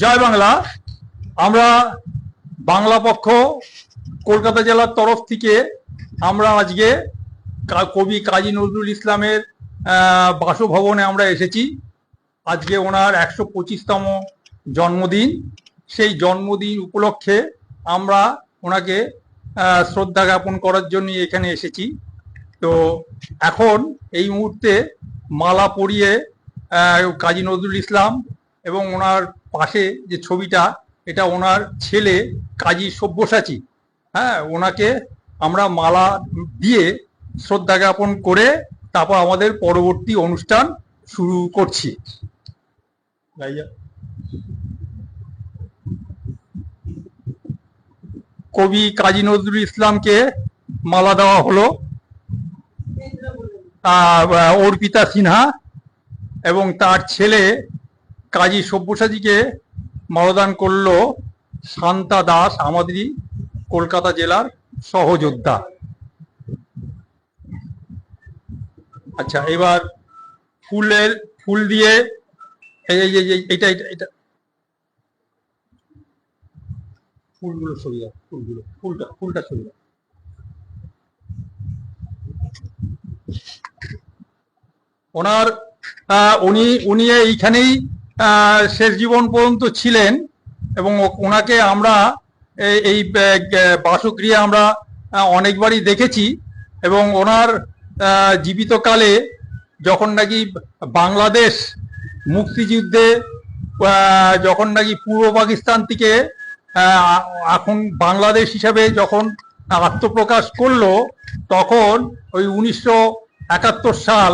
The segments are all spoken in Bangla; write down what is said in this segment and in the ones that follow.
জয় বাংলা। আমরা বাংলা পক্ষ কলকাতা জেলার তরফ থেকে আমরা আজকে কবি কাজী নজরুল ইসলামের বাসভবনে আমরা এসেছি। আজকে ওনার একশো পঁচিশতম জন্মদিন। সেই জন্মদিন উপলক্ষে আমরা ওনাকে শ্রদ্ধা জ্ঞাপন করার জন্য এখানে এসেছি। তো এখন এই মুহূর্তে মালা পরিয়ে কাজী নজরুল ইসলাম এবং ওনার পাশে যে ছবিটা, এটা ওনার ছেলে কাজী সব্যসাচী। হ্যাঁ ওনাকে আমরা মালা দিয়ে শ্রদ্ধা জ্ঞাপন করে তারপর আমাদের পরবর্তী অনুষ্ঠান শুরু করছি। কবি কাজী নজরুল ইসলামকে মালা দেওয়া হলো। অর্পিতা সিনহা এবং তার ছেলে কাজী সব্যসাচীকে মালদান করল শান্তা দাস, আমাদেরই কলকাতা জেলার সহযোদ্ধা। আচ্ছা এবার ফুলের, ফুল দিয়ে এটা এটা এটা ফুলগুলো সরিয়ে দাও, ফুলগুলো, ফুলটা ফুলটা সরিয়ে দাও। ওনার উনি উনি এইখানেই শেষ জীবন পর্যন্ত ছিলেন এবং ওনাকে আমরা এই- বাসগৃহে আমরা অনেকবারই দেখেছি এবং ওনার জীবিতকালে যখন নাকি বাংলাদেশ মুক্তিযুদ্ধে যখন নাকি পূর্ব পাকিস্তান থেকে এখন বাংলাদেশ হিসাবে যখন আত্মপ্রকাশ করল, তখন ওই উনিশশো একাত্তর সাল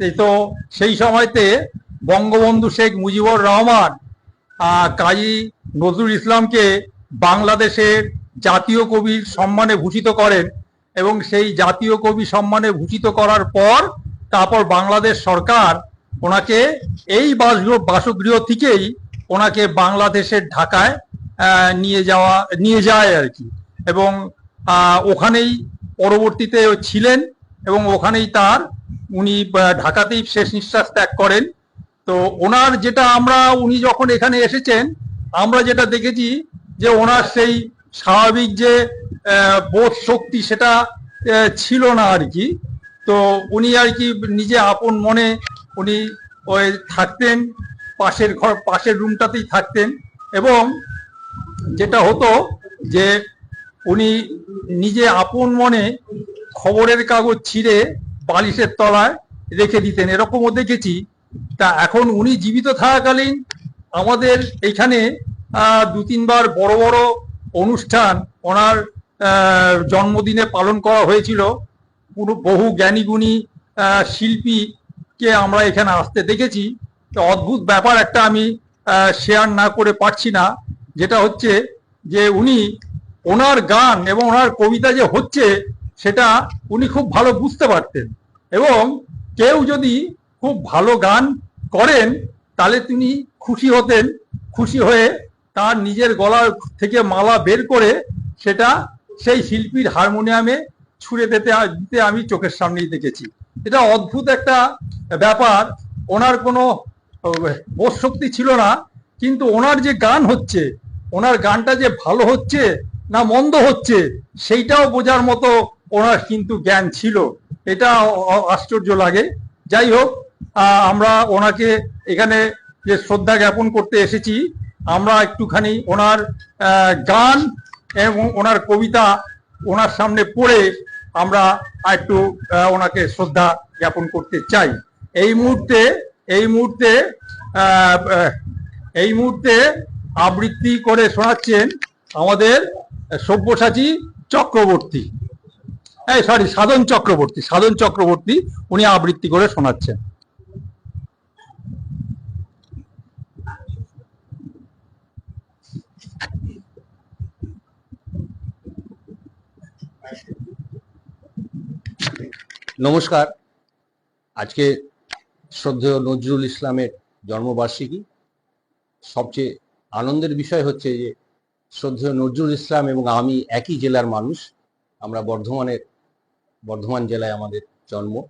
এই তো সেই সময়তে বঙ্গবন্ধু শেখ মুজিবুর রহমান কাজী নজরুল ইসলামকে বাংলাদেশের জাতীয় কবির সম্মানে ভূষিত করেন এবং সেই জাতীয় কবি সম্মানে ভূষিত করার পর তারপর বাংলাদেশ সরকার ওনাকে এই বাসগৃহ বাসগৃহ থেকেই ওনাকে বাংলাদেশের ঢাকায় নিয়ে যাওয়া, নিয়ে যায় আর কি। এবং ওখানেই পরবর্তীতে ছিলেন এবং ওখানেই তার উনি ঢাকাতেই শেষ নিঃশ্বাস ত্যাগ করেন। তো ওনার যেটা আমরা, উনি যখন এখানে এসেছেন, আমরা যেটা দেখেছি যে ওনার সেই স্বাভাবিক যে বোধ শক্তি সেটা ছিল না আর কি। তো উনি আর কি নিজে আপন মনে উনি ওই থাকতেন, পাশের ঘর, পাশের রুমটাতেই থাকতেন এবং যেটা হতো যে উনি নিজে আপন মনে খবরের কাগজ ছিঁড়ে বালিশের তলায় রেখে দিতেন। এরকমও দেখেছি তা এখন উনি জীবিত থাকাকালীন আমাদের এখানে দু তিনবার বড় বড় অনুষ্ঠান ওনার জন্মদিনে পালন করা হয়েছিল। বহু জ্ঞানীগুণী শিল্পীকে আমরা এখানে আসতে দেখেছি। অদ্ভুত ব্যাপার একটা আমি শেয়ার না করে পারছি না। যেটা হচ্ছে যে উনি ওনার গান এবং ওনার কবিতা যে হচ্ছে, সেটা উনি খুব ভালো বুঝতে পারতেন। এবং কেউ যদি খুব ভালো গান করেন, তাহলে তিনি খুশি হতেন, খুশি হয়ে তার নিজের গলা থেকে মালা বের করে সেটা সেই শিল্পীর হারমোনিয়ামে ছুঁড়ে দিতে দিতে আমি চোখের সামনেই দেখেছি। এটা অদ্ভুত একটা ব্যাপার। ওনার কোনো বোধ শক্তি ছিল না, কিন্তু ওনার যে গান হচ্ছে, ওনার গানটা যে ভালো হচ্ছে না মন্দ হচ্ছে, সেইটাও বোঝার মতো ওনার কিন্তু জ্ঞান ছিল। এটা আশ্চর্য লাগে। যাই হোক আমরা ওনাকে এখানে যে শ্রদ্ধা জ্ঞাপন করতে এসেছি, আমরা একটুখানি ওনার গান এবং ওনার কবিতা ওনার সামনে পড়ে আমরা একটু ওনাকে শ্রদ্ধা জ্ঞাপন করতে চাই। এই মুহূর্তে এই মুহূর্তে এই মুহূর্তে আবৃত্তি করে শোনাচ্ছেন আমাদের সব্যসাচী চক্রবর্তী। এই সরি সাধন চক্রবর্তী সাধন চক্রবর্তী, উনি আবৃত্তি করে শোনাচ্ছেন। নমস্কার। আজকে শ্রদ্ধেয় নজরুল ইসলামের জন্মবার্ষিকী। সবচেয়ে আনন্দের বিষয় হচ্ছে যে, শ্রদ্ধেয় নজরুল ইসলাম এবং আমি একই জেলার মানুষ। আমরা বর্ধমানের, বর্ধমান জেলায় আমাদের জন্ম।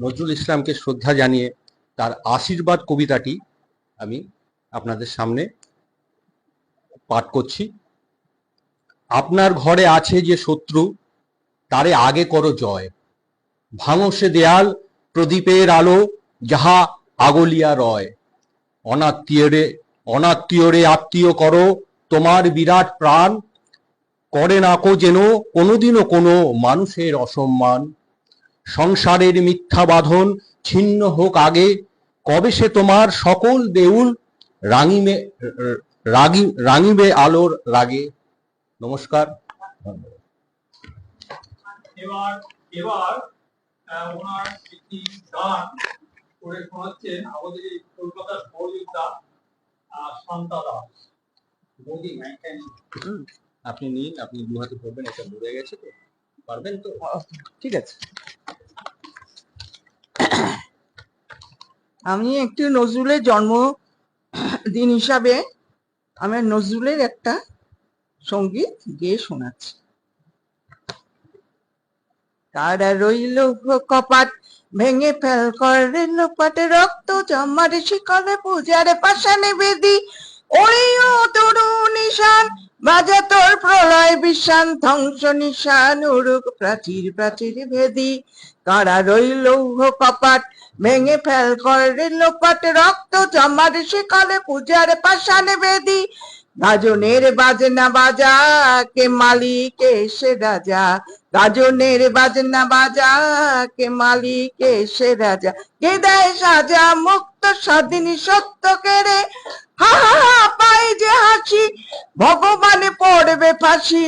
নজরুল ইসলামকে শ্রদ্ধা জানিয়ে তার আশীর্বাদ কবিতাটি আমি আপনাদের সামনে পাঠ করছি। আপনার ঘরে আছে যে শত্রু তারে আগে করো জয়। ভাঙো সে দেয়াল, প্রদীপের আলো, যাহা আগলিয়া রয়। অনাত্মীয়রে অনাত্মীয়রে আত্মীয় করো তোমার বিরাট প্রাণ। করে নাকো যেন কোনোদিনও কোনো মানুষের অসম্মান। সংসারের মিথ্যা বাঁধন ছিন্ন হোক আগে, কবে সে তোমার সকল দেউল রাঙিমে রাগি, রাঙিবে আলোর রাগে। নমস্কার। এবার এবার ওনার একটি গান করে শোনাচ্ছেন আমাদের এই কলকাতার আহ, শান্তা দাস। আপনি নিন আপনি দু হাতে ধরবেন এটা ধরে গেছে তো। পারবেন তো? ঠিক আছে। আমি একটি নজরুলের জন্ম দিন হিসাবে আমার নজরুলের একটা সংগীত গেয়ে শোনাচ্ছি। তারা রইল কপাট, ভেঙে ফেল করে লোপাটে, রক্ত জমারে শিকলে পূজারে পাশানে বেদি ওরিও তরু নিশান বাজা তোর প্রলয় বিষান, ধ্বংস নিশান প্রাচীর প্রাচীর ভেদি। রইল কপাট, ভেঙে ফেল করে লোপাট, রক্ত জমার শিকলে পূজার পাশানে বেদি গাজনের বাজনা বাজা, কে মালিক এসে রাজা গাজনের বাজনা বাজা, কে মালিক এসে রাজা। কে দেয় সাজা, মুক্ত, স্বাধীন, সত্য কেড়ে। হা হা হা পাই যে হাসি, ভগবানে পড়বে ফাঁসি।